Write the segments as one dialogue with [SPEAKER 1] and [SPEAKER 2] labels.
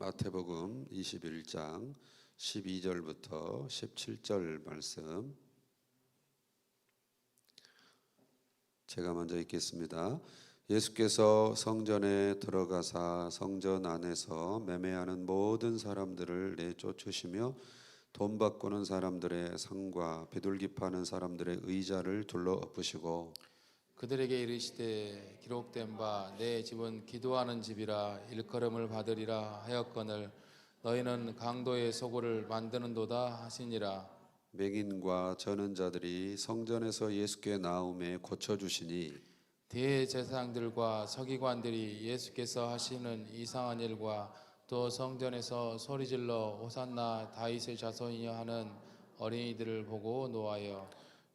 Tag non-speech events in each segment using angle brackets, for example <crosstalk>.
[SPEAKER 1] 마태복음 21장 12절부터 17절 말씀 제가 먼저 읽겠습니다. 예수께서 성전에 들어가사 성전 안에서 매매하는 모든 사람들을 내쫓으시며 돈 바꾸는 사람들의 상과 비둘기 파는 사람들의 의자를 둘러 엎으시고
[SPEAKER 2] 그들에게 이르시되 기록된 바 내 집은 기도하는 집이라 일컬음을 받으리라 하였거늘 너희는 강도의 소굴을 만드는도다 하시니라.
[SPEAKER 1] 맹인과 저는 자들이 성전에서 예수께 나음에 고쳐 주시니
[SPEAKER 2] 대제사장들과 서기관들이 예수께서 하시는 이상한 일과 또 성전에서 소리질러 호산나 다윗의 자손이여 하는 어린이들을 보고 노하여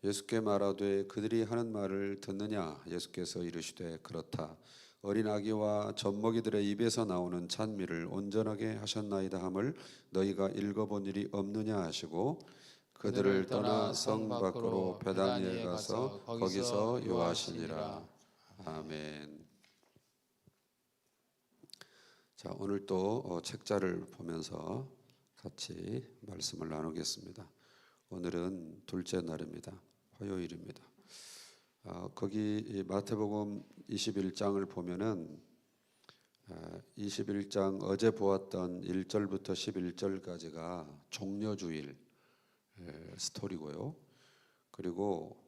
[SPEAKER 1] 예수께 말하되 그들이 하는 말을 듣느냐? 예수께서 이르시되 그렇다. 어린 아기와 젖먹이들의 입에서 나오는 찬미를 온전하게 하셨나이다 함을 너희가 읽어본 일이 없느냐? 하시고 그들을 떠나 성 밖으로 베다니에 가서 거기서 요하시니라. 아멘. 자 오늘 또 어, 책자를 보면서 같이 말씀을 나누겠습니다. 오늘은 둘째 날입니다. 화요일입니다. 아, 거기 이 마태복음 21장을 보면은 아, 21장 어제 보았던 1절부터 11절까지가 종려주일 에, 스토리고요. 그리고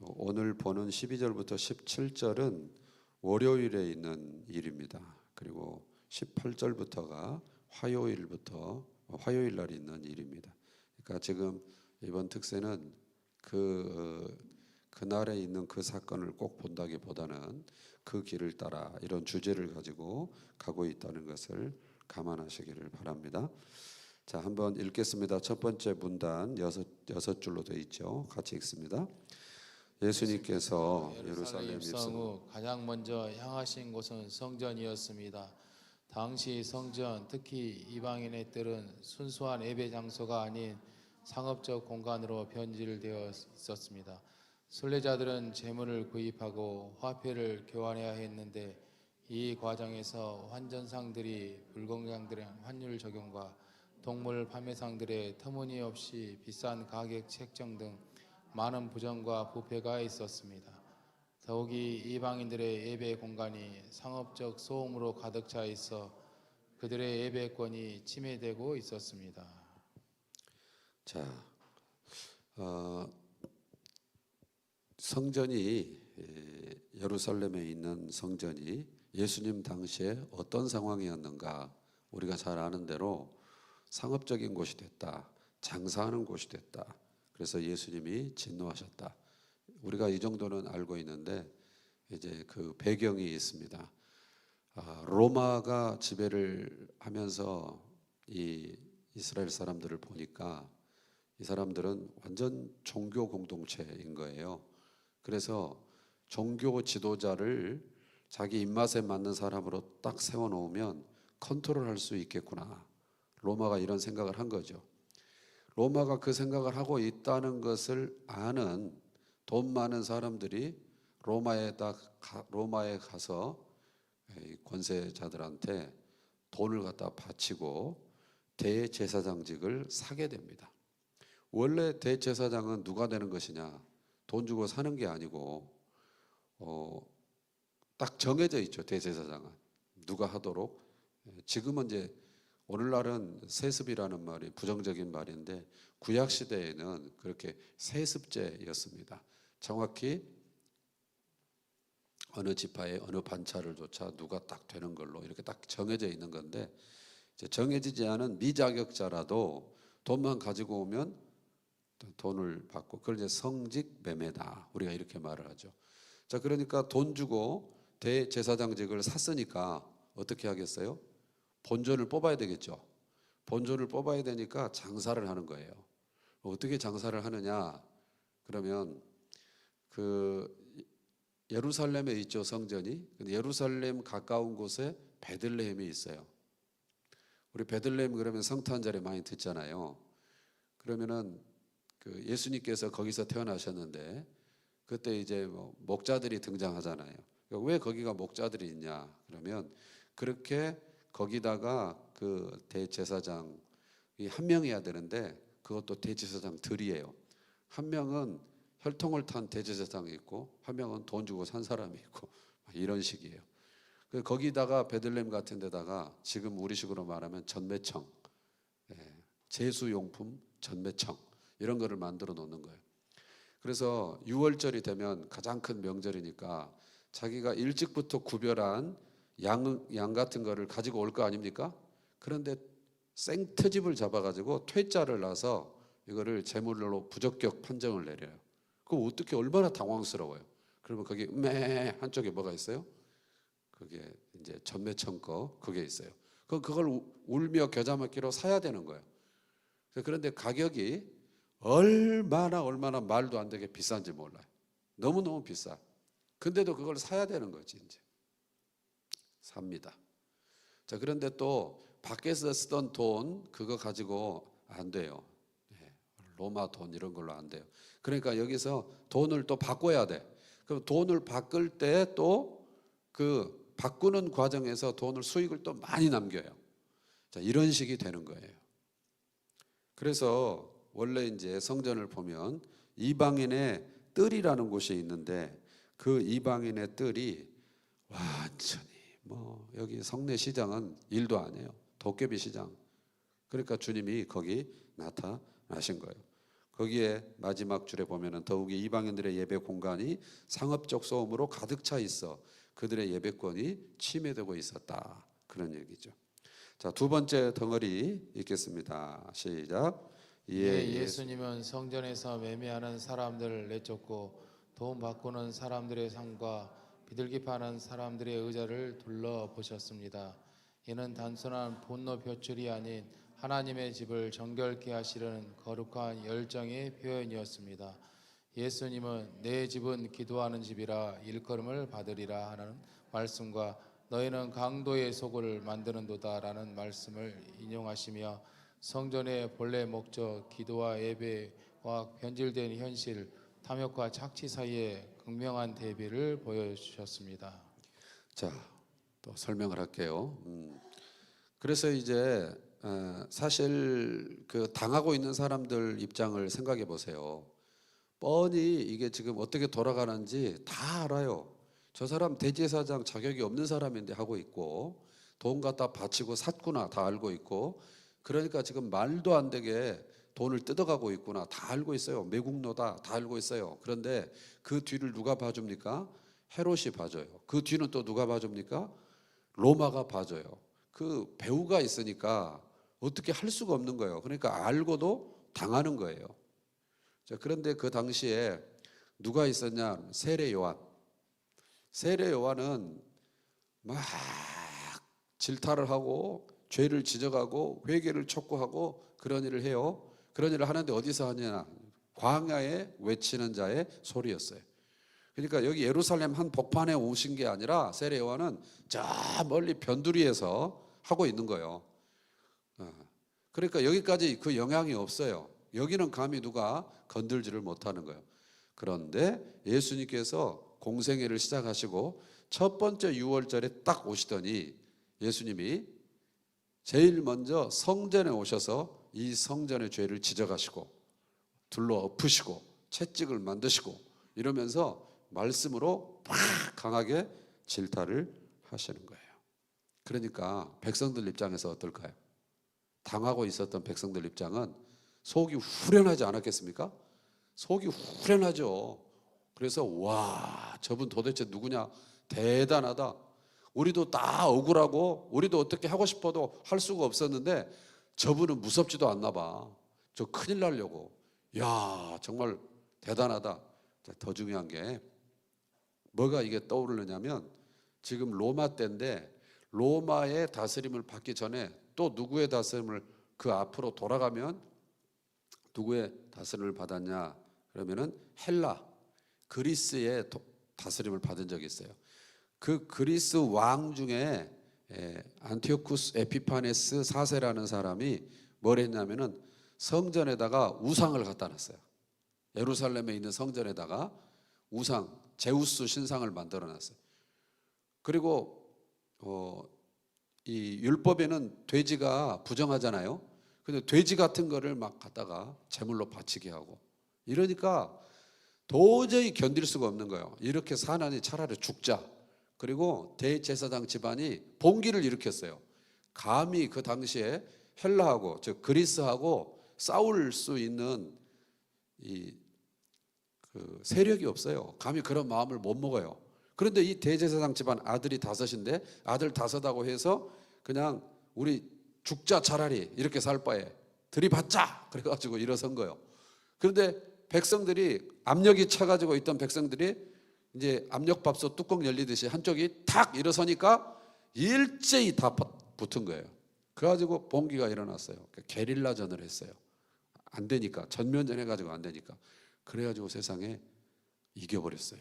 [SPEAKER 1] 오늘 보는 12절부터 17절은 월요일에 있는 일입니다. 그리고 18절부터가 화요일부터 화요일 날 있는 일입니다. 그러니까 지금 이번 특세는 그 어, 그날에 있는 그 사건을 꼭 본다기보다는 그 길을 따라 이런 주제를 가지고 가고 있다는 것을 감안하시기를 바랍니다. 자, 한번 읽겠습니다. 첫 번째 문단 여섯 여섯 줄로 되어 있죠. 같이 읽습니다. 예수님께서 예루살렘
[SPEAKER 2] 성
[SPEAKER 1] 입성
[SPEAKER 2] 후 가장 먼저 향하신 곳은 성전이었습니다. 당시 성전 특히 이방인의 뜰은 순수한 예배 장소가 아닌 상업적 공간으로 변질되어 있었습니다. 순례자들은 재물을 구입하고 화폐를 교환해야 했는데 이 과정에서 환전상들이 불공정들의 환율 적용과 동물 판매상들의 터무니없이 비싼 가격 책정 등 많은 부정과 부패가 있었습니다. 더욱이 이방인들의 예배 공간이 상업적 소음으로 가득 차 있어 그들의 예배권이 침해되고 있었습니다.
[SPEAKER 1] 자, 어, 성전이 에, 예루살렘에 있는 성전이 예수님 당시에 어떤 상황이었는가 우리가 잘 아는 대로 상업적인 곳이 됐다, 장사하는 곳이 됐다. 그래서 예수님이 진노하셨다. 우리가 이 정도는 알고 있는데 이제 그 배경이 있습니다. 아, 로마가 지배를 하면서 이 이스라엘 사람들을 보니까 이 사람들은 완전 종교 공동체인 거예요. 그래서 종교 지도자를 자기 입맛에 맞는 사람으로 딱 세워 놓으면 컨트롤할 수 있겠구나. 로마가 이런 생각을 한 거죠. 로마가 그 생각을 하고 있다는 것을 아는 돈 많은 사람들이 로마에다 가, 로마에 가서 이 권세자들한테 돈을 갖다 바치고 대제사장직을 사게 됩니다. 원래 대제사장은 누가 되는 것이냐? 돈 주고 사는 게 아니고 어, 딱 정해져 있죠. 대제사장은 누가 하도록 지금은 이제 오늘날은 세습이라는 말이 부정적인 말인데 구약 시대에는 그렇게 세습제였습니다. 정확히 어느 지파에 어느 반차를 조차 누가 딱 되는 걸로 이렇게 딱 정해져 있는 건데 정해지지 않은 미자격자라도 돈만 가지고 오면 돈을 받고 그걸 이제 성직 매매다 우리가 이렇게 말을 하죠. 자 그러니까 돈 주고 대제사장직을 샀으니까 어떻게 하겠어요? 본전을 뽑아야 되겠죠. 본전을 뽑아야 되니까 장사를 하는 거예요. 어떻게 장사를 하느냐? 그러면 그 예루살렘에 있죠 성전이. 근데 예루살렘 가까운 곳에 베들레헴이 있어요. 우리 베들레헴 그러면 성탄 절에 많이 듣잖아요. 그러면은 그 예수님께서 거기서 태어나셨는데 그때 이제 뭐 목자들이 등장하잖아요. 그러니까 왜 거기가 목자들이 있냐? 그러면 그렇게 거기다가 그 대제사장이 한 명이야 되는데 그것도 대제사장들이에요. 한 명은 혈통을 탄 대제사장이 있고 한 명은 돈 주고 산 사람이 있고 이런 식이에요. 그 거기다가 베들렘 같은 데다가 지금 우리식으로 말하면 전매청, 예, 제수용품 전매청 이런 거를 만들어 놓는 거예요. 그래서 6월절이 되면 가장 큰 명절이니까 자기가 일찍부터 구별한 양, 양 같은 거를 가지고 올 거 아닙니까? 그런데 생트집을 잡아가지고 퇴짜를 놔서 이거를 제물로 부적격 판정을 내려요. 그럼 어떻게 얼마나 당황스러워요. 그러면 거기 매 한쪽에 뭐가 있어요? 그게 이제 전매청 거 그게 있어요. 그럼 그걸 우- 울며 겨자 먹기로 사야 되는 거예요. 그런데 가격이 얼마나 얼마나 말도 안 되게 비싼지 몰라요. 너무 너무 비싸. 근데도 그걸 사야 되는 거지 이제 삽니다. 자 그런데 또 밖에서 쓰던 돈 그거 가지고 안 돼요. 예, 로마 돈 이런 걸로 안 돼요. 그러니까 여기서 돈을 또 바꿔야 돼. 그럼 돈을 바꿀 때 또 그 바꾸는 과정에서 돈을 수익을 또 많이 남겨요. 자 이런 식이 되는 거예요. 그래서 원래 이제 성전을 보면 이방인의 뜰이라는 곳이 있는데 그 이방인의 뜰이 완전히 뭐 여기 성내 시장은 일도 안 해요. 도깨비 시장. 그러니까 주님이 거기 나타나신 거예요. 거기에 마지막 줄에 보면은 더욱이 이방인들의 예배 공간이 상업적 소음으로 가득 차 있어 그들의 예배권이 침해되고 있었다. 그런 얘기죠. 자, 두 번째 덩어리 읽겠습니다. 시작.
[SPEAKER 2] 예, 예수님은 성전에서 매매하는 사람들을 내쫓고 돈 바꾸는 사람들의 상과 비둘기 파는 사람들의 의자를 둘러보셨습니다. 이는 단순한 분노 표출이 아닌 하나님의 집을 정결케 하시려는 거룩한 열정의 표현이었습니다. 예수님은 내 집은 기도하는 집이라 일컬음을 받으리라 하는 말씀과 너희는 강도의 속을 만드는도다라는 말씀을 인용하시며 성전의 본래 목적 기도와 예배와 변질된 현실 탐욕과 착취 사이에 극명한 대비를 보여주셨습니다.
[SPEAKER 1] 자, 또 설명을 할게요. 음, 그래서 이제 어, 사실 그 당하고 있는 사람들 입장을 생각해 보세요. 뻔히 이게 지금 어떻게 돌아가는지 다 알아요. 저 사람 대제사장 자격이 없는 사람인데 하고 있고 돈 갖다 바치고 샀구나 다 알고 있고 그러니까 지금 말도 안 되게 돈을 뜯어가고 있구나 다 알고 있어요. 매국노다 다 알고 있어요. 그런데 그 뒤를 누가 봐줍니까? 헤롯이 봐줘요. 그 뒤는 또 누가 봐줍니까? 로마가 봐줘요. 그 배우가 있으니까 어떻게 할 수가 없는 거예요. 그러니까 알고도 당하는 거예요. 자, 그런데 그 당시에 누가 있었냐? 세례 요한. 세례 요한은 막 질타를 하고 죄를 지적하고 회개를 촉구하고 그런 일을 해요. 그런 일을 하는데 어디서 하냐? 광야에 외치는 자의 소리였어요. 그러니까 여기 예루살렘 한 복판에 오신 게 아니라 세례 요한은 저 멀리 변두리에서 하고 있는 거예요. 어. 그러니까 여기까지 그 영향이 없어요. 여기는 감히 누가 건들지를 못하는 거예요. 그런데 예수님께서 공생애를 시작하시고 첫 번째 6월절에 딱 오시더니 예수님이 제일 먼저 성전에 오셔서 이 성전의 죄를 지적하시고 둘러 엎으시고 채찍을 만드시고 이러면서 말씀으로 팍 강하게 질타를 하시는 거예요. 그러니까 백성들 입장에서 어떨까요? 당하고 있었던 백성들 입장은 속이 후련하지 않았겠습니까? 속이 후련하죠. 그래서 와 저분 도대체 누구냐 대단하다. 우리도 다 억울하고 우리도 어떻게 하고 싶어도 할 수가 없었는데 저분은 무섭지도 않나 봐. 저 큰일 날려고. 야 정말 대단하다. 자, 더 중요한 게 뭐가 이게 떠오르느냐면 지금 로마 때인데 로마의 다스림을 받기 전에 또 누구의 다스림을 그 앞으로 돌아가면 누구의 다스림을 받았냐 그러면은 헬라 그리스의 도- 다스림을 받은 적이 있어요. 그 그리스 왕 중에 에, 안티오쿠스 에피파네스 4세라는 사람이 뭘 했냐면은 성전에다가 우상을 갖다 놨어요. 예루살렘에 있는 성전에다가 우상 제우스 신상을 만들어 놨어요. 그리고 어, 이 율법에는 돼지가 부정하잖아요. 근데 돼지 같은 거를 막 갖다가 제물로 바치게 하고 이러니까 도저히 견딜 수가 없는 거예요. 이렇게 사나니 차라리 죽자. 그리고 대제사장 집안이 봉기를 일으켰어요. 감히 그 당시에 헬라하고 즉 그리스하고 싸울 수 있는 이 그 세력이 없어요. 감히 그런 마음을 못 먹어요. 그런데 이 대제사장 집안 아들이 다섯인데 아들 다섯하고 해서 그냥 우리 죽자 차라리 이렇게 살 바에 들이받자 그래가지고 일어선 거예요. 그런데 백성들이 압력이 차가지고 있던 백성들이 이제 압력밥솥 뚜껑 열리듯이 한쪽이 탁 일어서니까 일제히 다 버- 붙은 거예요. 그래가지고 봉기가 일어났어요. 게릴라전을 했어요. 안 되니까 전면전 해가지고 안 되니까 그래가지고 세상에 이겨버렸어요.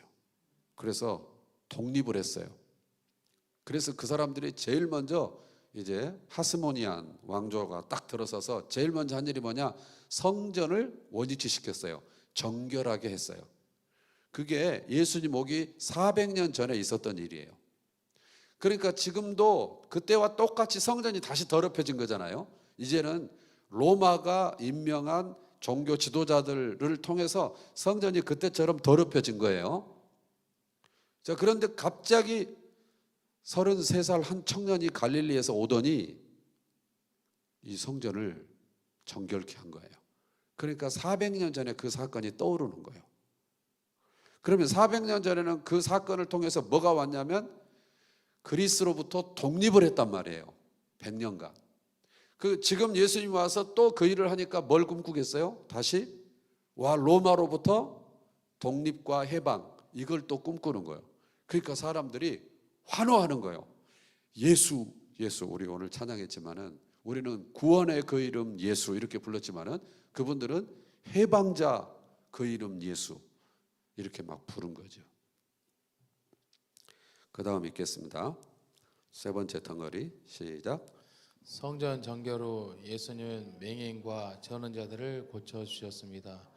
[SPEAKER 1] 그래서 독립을 했어요. 그래서 그 사람들이 제일 먼저 이제 하스모니안 왕조가 딱 들어서서 제일 먼저 한 일이 뭐냐 성전을 원위치 시켰어요. 정결하게 했어요. 그게 예수님 오기 400년 전에 있었던 일이에요. 그러니까 지금도 그때와 똑같이 성전이 다시 더럽혀진 거잖아요. 이제는 로마가 임명한 종교 지도자들을 통해서 성전이 그때처럼 더럽혀진 거예요. 자, 그런데 갑자기 33살 한 청년이 갈릴리에서 오더니 이 성전을 정결케 한 거예요. 그러니까 400년 전에 그 사건이 떠오르는 거예요. 그러면 400년 전에는 그 사건을 통해서 뭐가 왔냐면 그리스로부터 독립을 했단 말이에요. 100년간. 그 지금 예수님 와서 또 그 일을 하니까 뭘 꿈꾸겠어요? 다시 와 로마로부터 독립과 해방 이걸 또 꿈꾸는 거예요. 그러니까 사람들이 환호하는 거예요. 예수, 예수. 우리 오늘 찬양했지만은 우리는 구원의 그 이름 예수 이렇게 불렀지만은 그분들은 해방자 그 이름 예수 이렇게 막 부른 거죠. 그 다음 읽겠습니다. 세 번째 덩어리 시작.
[SPEAKER 2] 성전 정결로 예수님은 맹인과 전원 자들을 고쳐 주셨습니다.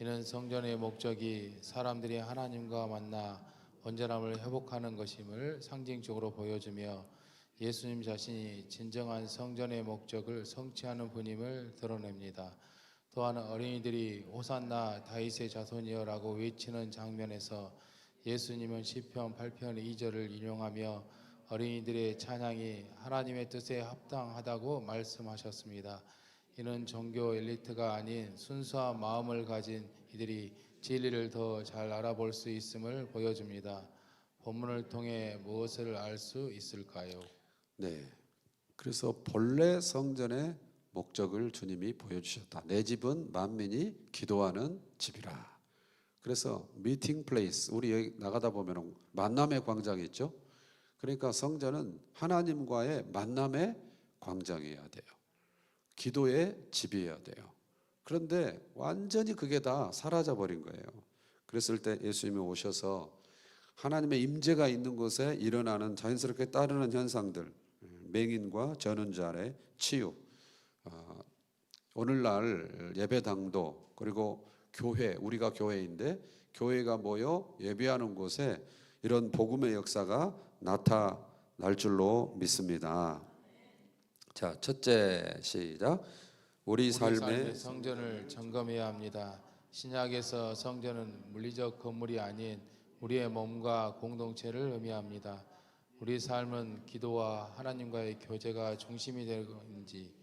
[SPEAKER 2] 이는 성전의 목적이 사람들이 하나님과 만나 온전함을 회복하는 것임을 상징적으로 보여주며 예수님 자신이 진정한 성전의 목적을 성취하는 분임을 드러냅니다. 또한 어린이들이 호산나 다윗의 자손이여라고 외치는 장면에서 예수님은 시편 8편 2절을 인용하며 어린이들의 찬양이 하나님의 뜻에 합당하다고 말씀하셨습니다. 이는 종교 엘리트가 아닌 순수한 마음을 가진 이들이 진리를 더 잘 알아볼 수 있음을 보여줍니다. 본문을 통해 무엇을 알 수 있을까요?
[SPEAKER 1] 네. 그래서 본래 성전의 목적을 주님이 보여주셨다. 내 집은 만민이 기도하는 집이라. 그래서 미팅 플레이스 우리 여기 나가다 보면 만남의 광장이 있죠. 그러니까 성전은 하나님과의 만남의 광장이어야 돼요. 기도의 집이어야 돼요. 그런데 완전히 그게 다 사라져 버린 거예요. 그랬을 때 예수님이 오셔서 하나님의 임재가 있는 곳에 일어나는 자연스럽게 따르는 현상들, 맹인과 전원자의 치유, 어, 오늘날 예배당도 그리고 교회 우리가 교회인데 교회가 모여 예배하는 곳에 이런 복음의 역사가 나타날 줄로 믿습니다. 자, 첫째 시작. 우리
[SPEAKER 2] 우리
[SPEAKER 1] 삶의
[SPEAKER 2] 삶의 성전을 점검해야 합니다. 신약에서 성전은 물리적 건물이 아닌 우리의 몸과 공동체를 의미합니다. 우리 삶은 기도와 하나님과의 교제가 중심이 되는지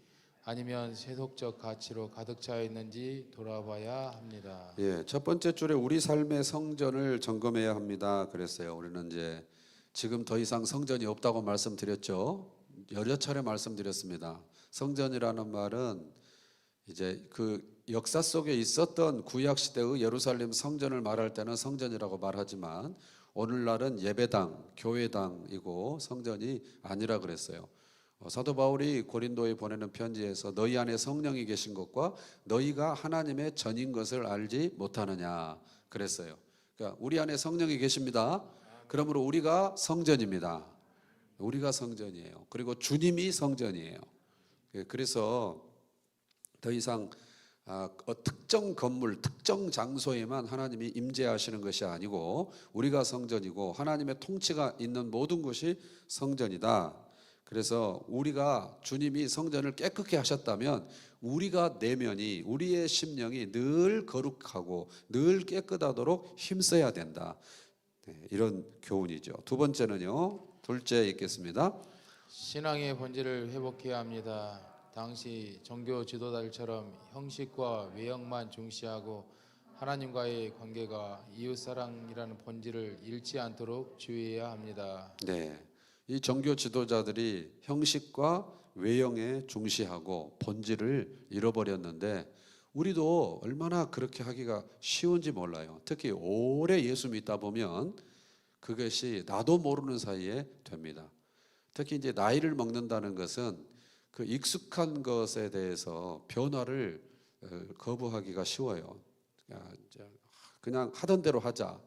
[SPEAKER 2] 아니면 세속적 가치로 가득 차 있는지 돌아봐야 합니다.
[SPEAKER 1] 예, 첫 번째 줄에 우리 삶의 성전을 점검해야 합니다. 그랬어요. 우리는 이제 지금 더 이상 성전이 없다고 말씀드렸죠. 여러 차례 말씀드렸습니다. 성전이라는 말은 이제 그 역사 속에 있었던 구약 시대의 예루살렘 성전을 말할 때는 성전이라고 말하지만 오늘날은 예배당, 교회당이고 성전이 아니라 그랬어요. 어, 사도 바울이 고린도에 보내는 편지에서 너희 안에 성령이 계신 것과 너희가 하나님의 전인 것을 알지 못하느냐 그랬어요. 그러니까 우리 안에 성령이 계십니다. 그러므로 우리가 성전입니다. 우리가 성전이에요. 그리고 주님이 성전이에요. 예, 그래서 더 이상 아, 어, 특정 건물, 특정 장소에만 하나님이 임재하시는 것이 아니고 우리가 성전이고 하나님의 통치가 있는 모든 곳이 성전이다. 그래서 우리가 주님이 성전을 깨끗게 하셨다면 우리가 내면이 우리의 심령이 늘 거룩하고 늘 깨끗하도록 힘써야 된다. 네, 이런 교훈이죠. 두 번째는요. 둘째 읽겠습니다.
[SPEAKER 2] 신앙의 본질을 회복해야 합니다. 당시 종교 지도자들처럼 형식과 외형만 중시하고 하나님과의 관계가 이웃 사랑이라는 본질을 잃지 않도록 주의해야 합니다.
[SPEAKER 1] 네. 이 종교 지도자들이 형식과 외형에 중시하고 본질을 잃어버렸는데 우리도 얼마나 그렇게 하기가 쉬운지 몰라요. 특히 오래 예수 믿다 보면 그것이 나도 모르는 사이에 됩니다. 특히 이제 나이를 먹는다는 것은 그 익숙한 것에 대해서 변화를 어, 거부하기가 쉬워요. 그냥 하던 대로 하자.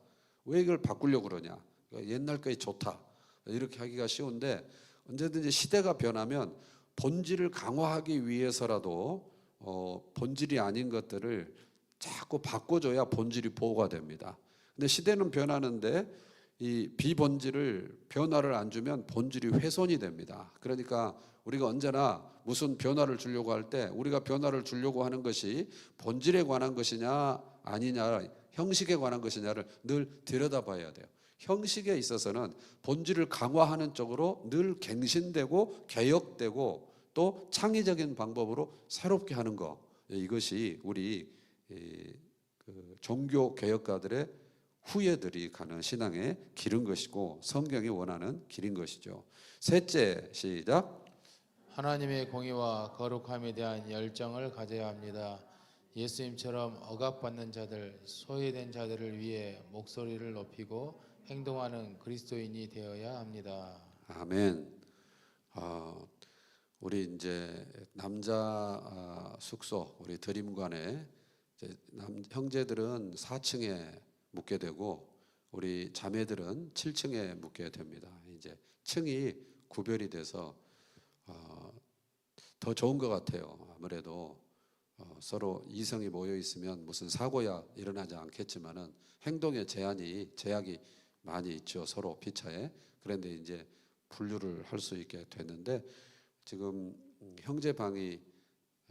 [SPEAKER 1] 왜 이걸 바꾸려고 그러냐? 옛날 거에 좋다. 이렇게 하기가 쉬운데 언제든지 시대가 변하면 본질을 강화하기 위해서라도 어, 본질이 아닌 것들을 자꾸 바꿔줘야 본질이 보호가 됩니다. 근데 시대는 변하는데 이 비본질을 변화를 안 주면 본질이 훼손이 됩니다. 그러니까 우리가 언제나 무슨 변화를 주려고 할 때 우리가 변화를 주려고 하는 것이 본질에 관한 것이냐 아니냐 형식에 관한 것이냐를 늘 들여다봐야 돼요. 형식에 있어서는 본질을 강화하는 쪽으로 늘 갱신되고 개혁되고 또 창의적인 방법으로 새롭게 하는 거 이것이 우리 이, 그 종교 개혁가들의 후예들이 가는 신앙의 길인 것이고 성경이 원하는 길인 것이죠. 셋째 시작.
[SPEAKER 2] 하나님의 공의와 거룩함에 대한 열정을 가져야 합니다. 예수님처럼 억압받는 자들, 소외된 자들을 위해 목소리를 높이고 행동하는 그리스도인이 되어야 합니다.
[SPEAKER 1] 아멘. 어, 우리 이제 남자 아, 숙소 우리 드림관에 남, 형제들은 4층에 묵게 되고 우리 자매들은 7층에 묵게 됩니다. 이제 층이 구별이 돼서 어, 더 좋은 것 같아요. 아무래도 어, 서로 이성이 모여 있으면 무슨 사고야 일어나지 않겠지만은 행동에 제한이 제약이 많이 있죠. 서로 피차에. 그런데 이제 분류를 할 수 있게 됐는데 지금 음, 형제 방이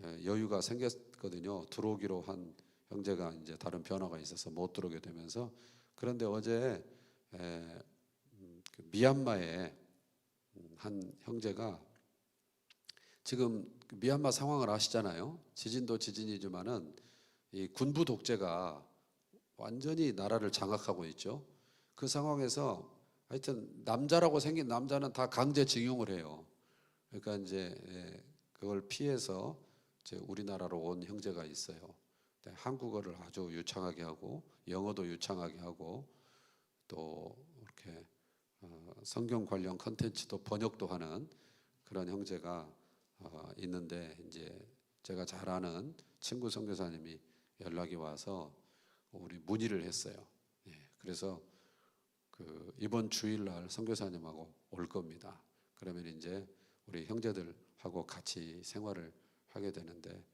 [SPEAKER 1] 에, 여유가 생겼거든요. 들어오기로 한 형제가 이제 다른 변화가 있어서 못 들어오게 되면서 그런데 어제 에, 음, 그 미얀마에 음, 한 형제가 지금 그 미얀마 상황을 아시잖아요. 지진도 지진이지만은 이 군부 독재가 완전히 나라를 장악하고 있죠. 그 상황에서 하여튼 남자라고 생긴 남자는 다 강제징용을 해요. 그러니까 이제 예, 그걸 피해서 이제 우리나라로 온 형제가 있어요. 한국어를 아주 유창하게 하고 영어도 유창하게 하고 또 이렇게 어, 성경 관련 컨텐츠도 번역도 하는 그런 형제가 어, 있는데 이제 제가 잘 아는 친구 선교사님이 연락이 와서 우리 문의를 했어요. 예, 그래서 그 이번 주일날 선교사님하고 올 겁니다. 그러면 이제 우리 형제들하고 같이 생활을 하게 되는데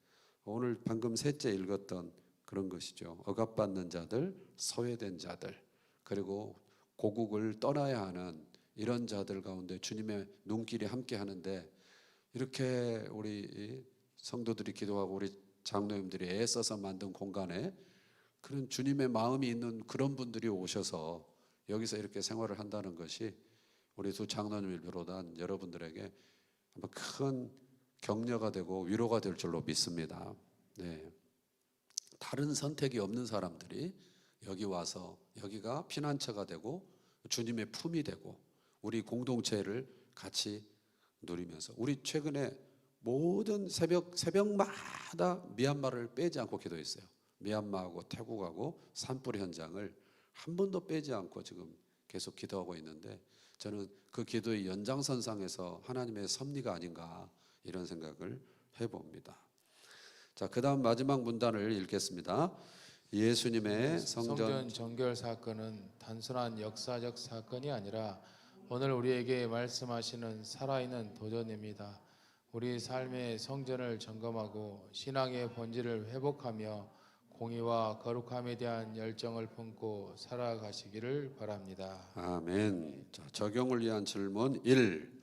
[SPEAKER 1] 오늘 방금 셋째 읽었던 그런 것이죠. 억압받는 자들, 소외된 자들, 그리고 고국을 떠나야 하는 이런 자들 가운데 주님의 눈길이 함께 하는데 이렇게 우리 이 성도들이 기도하고 우리 장로님들이 애써서 만든 공간에 그런 주님의 마음이 있는 그런 분들이 오셔서 여기서 이렇게 생활을 한다는 것이 우리 두 장로님을 비롯한 여러분들에게 아마 큰 격려가 되고 위로가 될 줄로 믿습니다. 네. 다른 선택이 없는 사람들이 여기 와서 여기가 피난처가 되고 주님의 품이 되고 우리 공동체를 같이 누리면서 우리 최근에 모든 새벽 새벽마다 미얀마를 빼지 않고 기도했어요. 미얀마하고 태국하고 산불 현장을 한 번도 빼지 않고 지금 계속 기도하고 있는데 저는 그 기도의 연장선상에서 하나님의 섭리가 아닌가 이런 생각을 해봅니다. 자, 그 다음 마지막 문단을 읽겠습니다. 예수님의 성전
[SPEAKER 2] 성전 정결 사건은 단순한 역사적 사건이 아니라 오늘 우리에게 말씀하시는 살아있는 도전입니다. 우리 삶의 성전을 점검하고 신앙의 본질을 회복하며 공의와 거룩함에 대한 열정을 품고 살아가시기를 바랍니다.
[SPEAKER 1] 아멘. 자, 적용을 위한 질문 1.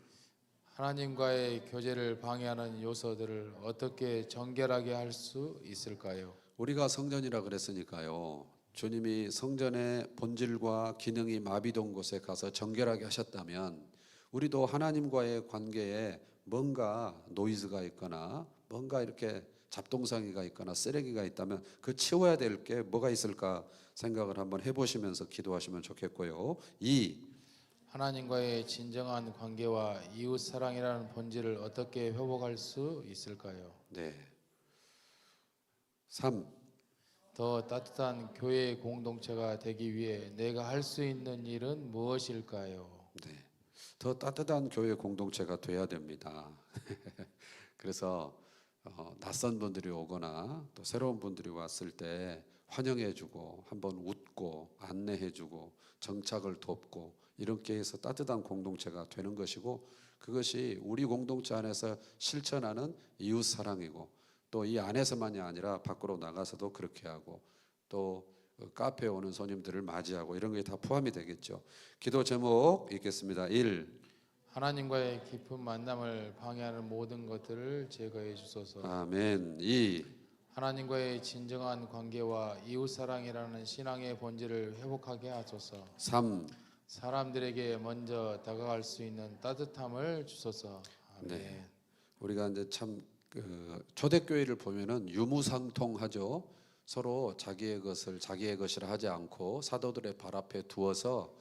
[SPEAKER 2] 하나님과의 교제를 방해하는 요소들을 어떻게 정결하게 할 수 있을까요?
[SPEAKER 1] 우리가 성전이라 그랬으니까요. 주님이 성전의 본질과 기능이 마비된 곳에 가서 정결하게 하셨다면 우리도 하나님과의 관계에 뭔가 노이즈가 있거나 뭔가 이렇게 잡동사니가 있거나 쓰레기가 있다면 그 치워야 될 게 뭐가 있을까 생각을 한번 해보시면서 기도하시면 좋겠고요. 이
[SPEAKER 2] 하나님과의 진정한 관계와 이웃 사랑이라는 본질을 어떻게 회복할 수 있을까요?
[SPEAKER 1] 네. 3.
[SPEAKER 2] 더 따뜻한 교회 공동체가 되기 위해 내가 할 수 있는 일은 무엇일까요?
[SPEAKER 1] 네. 더 따뜻한 교회 공동체가 돼야 됩니다. <laughs> 그래서 어, 낯선 분들이 오거나 또 새로운 분들이 왔을 때 환영해주고 한번 웃고 안내해주고 정착을 돕고 이렇게 해서 따뜻한 공동체가 되는 것이고 그것이 우리 공동체 안에서 실천하는 이웃 사랑이고 또 이 안에서만이 아니라 밖으로 나가서도 그렇게 하고 또 카페에 오는 손님들을 맞이하고 이런 게 다 포함이 되겠죠. 기도 제목 읽겠습니다. 1.
[SPEAKER 2] 하나님과의 깊은 만남을 방해하는 모든 것들을 제거해 주소서.
[SPEAKER 1] 아멘. 2.
[SPEAKER 2] 하나님과의 진정한 관계와 이웃 사랑이라는 신앙의 본질을 회복하게 하소서.
[SPEAKER 1] 3.
[SPEAKER 2] 사람들에게 먼저 다가갈 수 있는 따뜻함을 주소서. 아멘.
[SPEAKER 1] 네. 우리가 이제 참 그, 초대교회를 보면은 유무상통하죠. 서로 자기의 것을 자기의 것이라 하지 않고 사도들의 발 앞에 두어서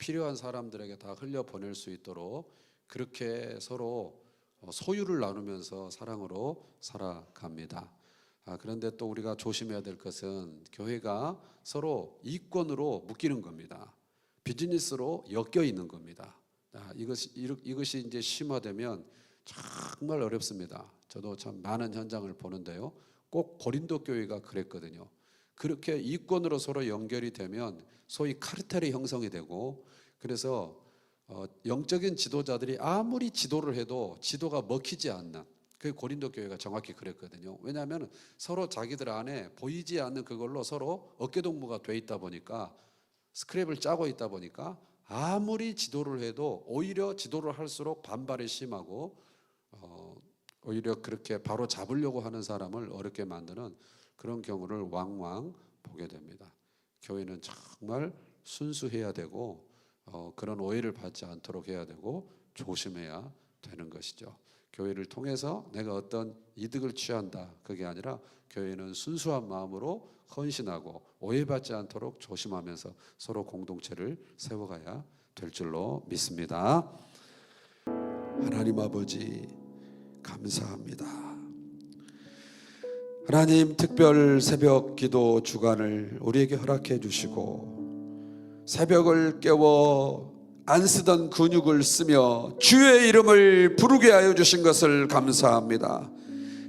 [SPEAKER 1] 필요한 사람들에게 다 흘려 보낼 수 있도록 그렇게 서로 어, 소유를 나누면서 사랑으로 살아갑니다. 아, 그런데 또 우리가 조심해야 될 것은 교회가 서로 이권으로 묶이는 겁니다. 비즈니스로 엮여 있는 겁니다. 아, 이것이 이것이 이제 심화되면 정말 어렵습니다. 저도 참 많은 현장을 보는데요. 꼭 고린도 교회가 그랬거든요. 그렇게 이권으로 서로 연결이 되면 소위 카르텔이 형성이 되고 그래서 어, 영적인 지도자들이 아무리 지도를 해도 지도가 먹히지 않는 그 고린도 교회가 정확히 그랬거든요. 왜냐하면 서로 자기들 안에 보이지 않는 그걸로 서로 어깨동무가 돼 있다 보니까 스크랩을 짜고 있다 보니까 아무리 지도를 해도 오히려 지도를 할수록 반발이 심하고 어, 오히려 그렇게 바로 잡으려고 하는 사람을 어렵게 만드는 그런 경우를 왕왕 보게 됩니다. 교회는 정말 순수해야 되고 어, 그런 오해를 받지 않도록 해야 되고 조심해야 되는 것이죠. 교회를 통해서 내가 어떤 이득을 취한다 그게 아니라 교회는 순수한 마음으로 헌신하고 오해받지 않도록 조심하면서 서로 공동체를 세워가야 될 줄로 믿습니다. 하나님 아버지 감사합니다. 하나님 특별 새벽 기도 주간을 우리에게 허락해 주시고 새벽을 깨워 안 쓰던 근육을 쓰며 주의 이름을 부르게 하여 주신 것을 감사합니다.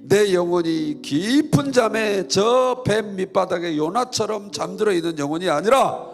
[SPEAKER 1] 내 영혼이 깊은 잠에 저 뱀 밑바닥에 요나처럼 잠들어 있는 영혼이 아니라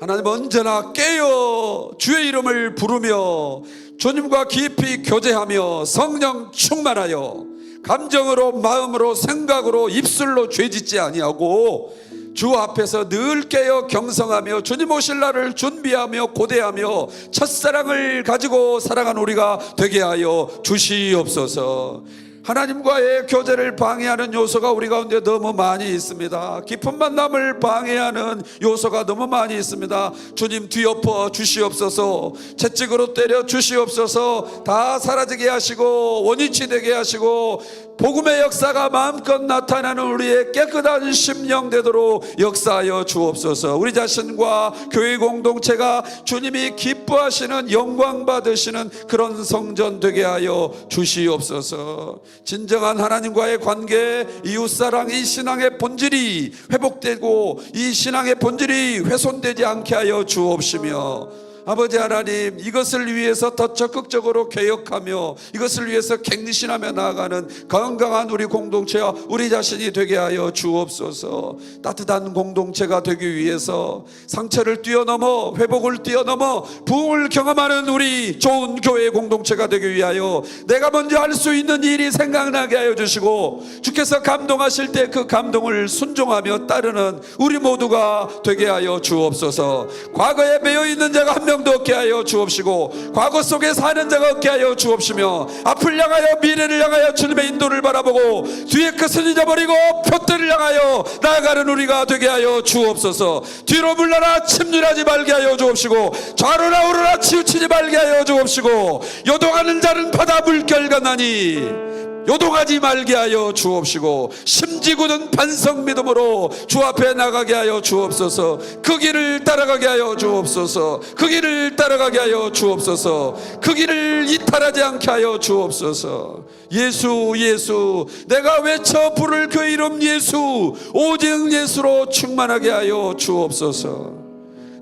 [SPEAKER 1] 하나님 언제나 깨어 주의 이름을 부르며 주님과 깊이 교제하며 성령 충만하여 감정으로 마음으로 생각으로 입술로 죄짓지 아니하고 주 앞에서 늘 깨어 경성하며 주님 오실 날을 준비하며 고대하며 첫사랑을 가지고 살아가는 우리가 되게 하여 주시옵소서. 하나님과의 교제를 방해하는 요소가 우리 가운데 너무 많이 있습니다. 깊은 만남을 방해하는 요소가 너무 많이 있습니다. 주님 뒤엎어 주시옵소서. 채찍으로 때려 주시옵소서. 다 사라지게 하시고 원위치 되게 하시고 복음의 역사가 마음껏 나타나는 우리의 깨끗한 심령 되도록 역사하여 주옵소서. 우리 자신과 교회 공동체가 주님이 기뻐하시는 영광 받으시는 그런 성전 되게 하여 주시옵소서. 진정한 하나님과의 관계, 이웃 사랑, 이 신앙의 본질이 회복되고 이 신앙의 본질이 훼손되지 않게 하여 주옵시며 아버지 하나님 이것을 위해서 더 적극적으로 개혁하며 이것을 위해서 갱신하며 나아가는 건강한 우리 공동체와 우리 자신이 되게 하여 주옵소서. 따뜻한 공동체가 되기 위해서 상처를 뛰어넘어 회복을 뛰어넘어 부흥을 경험하는 우리 좋은 교회 공동체가 되기 위하여 내가 먼저 할 수 있는 일이 생각나게 하여 주시고 주께서 감동하실 때 그 감동을 순종하며 따르는 우리 모두가 되게 하여 주옵소서. 과거에 매여 있는 자가 한 명도 없게 하여 주옵시고 과거 속에 사는 자가 없게 하여 주옵시며 앞을 향하여 미래를 향하여 주님의 인도를 바라보고 뒤에 것을 잊어버리고 표대를 향하여 나아가는 우리가 되게 하여 주옵소서. 뒤로 물러나 침륜하지 말게 하여 주옵시고 좌로나 우로나 치우치지 말게 하여 주옵시고 요동하는 자는 바다 물결 같나니 요동하지 말게 하여 주옵시고 심지구는 반석 믿음으로 주 앞에 나가게 하여 주옵소서. 그 길을 따라가게 하여 주옵소서. 그 길을 따라가게 하여 주옵소서. 그 길을 이탈하지 않게 하여 주옵소서. 예수 예수 내가 외쳐 부를 그 이름 예수 오직 예수로 충만하게 하여 주옵소서.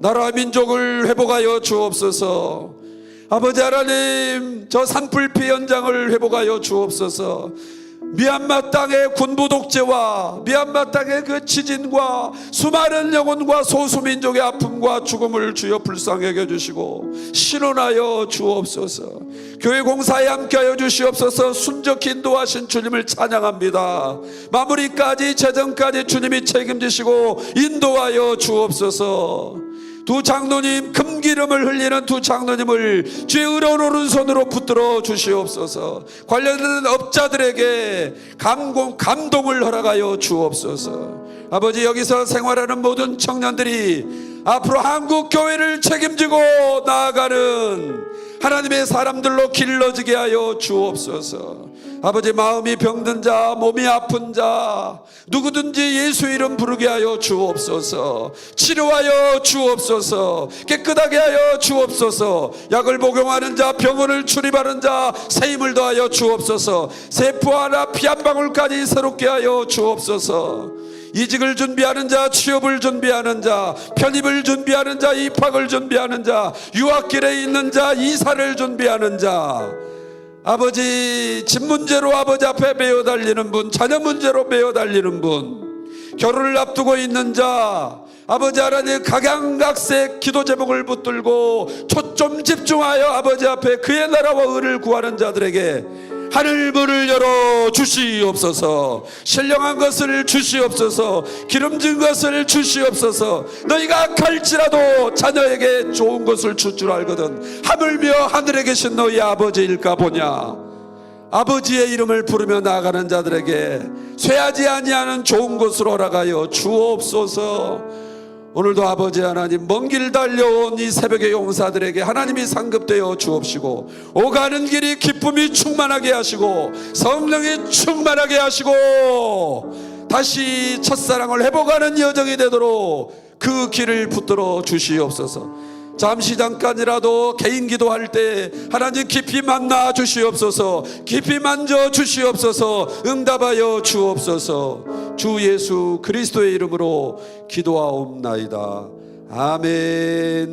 [SPEAKER 1] 나라 민족을 회복하여 주옵소서 아버지 하나님 저 산불피 현장을 회복하여 주옵소서. 미얀마 땅의 군부 독재와 미얀마 땅의 그 지진과 수많은 영혼과 소수민족의 아픔과 죽음을 주여 불쌍하게 해주시고 신원하여 주옵소서. 교회 공사에 함께하여 주시옵소서. 순적히 인도하신 주님을 찬양합니다. 마무리까지 재정까지 주님이 책임지시고 인도하여 주옵소서 두 장로님 금기름을 흘리는 두 장로님을 주의 의로운 오른손으로 붙들어 주시옵소서. 관련된 업자들에게 감공, 감동을 허락하여 주옵소서. 아버지 여기서 생활하는 모든 청년들이 앞으로 한국 교회를 책임지고 나아가는 하나님의 사람들로 길러지게 하여 주옵소서. 아버지 마음이 병든 자 몸이 아픈 자 누구든지 예수 이름 부르게 하여 주옵소서. 치료하여 주옵소서. 깨끗하게 하여 주옵소서. 약을 복용하는 자 병원을 출입하는 자 세임을 더하여 주옵소서. 세포 하나 피 한 방울까지 새롭게 하여 주옵소서 이직을 준비하는 자, 취업을 준비하는 자, 편입을 준비하는 자, 입학을 준비하는 자, 유학길에 있는 자, 이사를 준비하는 자, 아버지 집 문제로 아버지 앞에 매어 달리는 분, 자녀 문제로 매어 달리는 분, 결혼을 앞두고 있는 자, 아버지 하나님 각양각색 기도 제목을 붙들고 초점 집중하여 아버지 앞에 그의 나라와 의를 구하는 자들에게 하늘 문을 열어 주시옵소서. 신령한 것을 주시옵소서. 기름진 것을 주시옵소서. 너희가 갈지라도 자녀에게 좋은 것을 줄 줄 알거든 하물며 하늘에 계신 너희 아버지일까 보냐? 아버지의 이름을 부르며 나아가는 자들에게 쇠하지 아니하는 좋은 것으로 허락하여 주옵소서 오늘도 아버지 하나님 먼 길 달려온 이 새벽의 용사들에게 하나님이 상급되어 주옵시고 오가는 길이 기쁨이 충만하게 하시고 성령이 충만하게 하시고 다시 첫사랑을 회복하는 여정이 되도록 그 길을 붙들어 주시옵소서 잠시 잠깐이라도 개인 기도할 때 하나님 깊이 만나 주시옵소서 깊이 만져 주시옵소서 응답하여 주옵소서. 주 예수 그리스도의 이름으로 기도하옵나이다. 아멘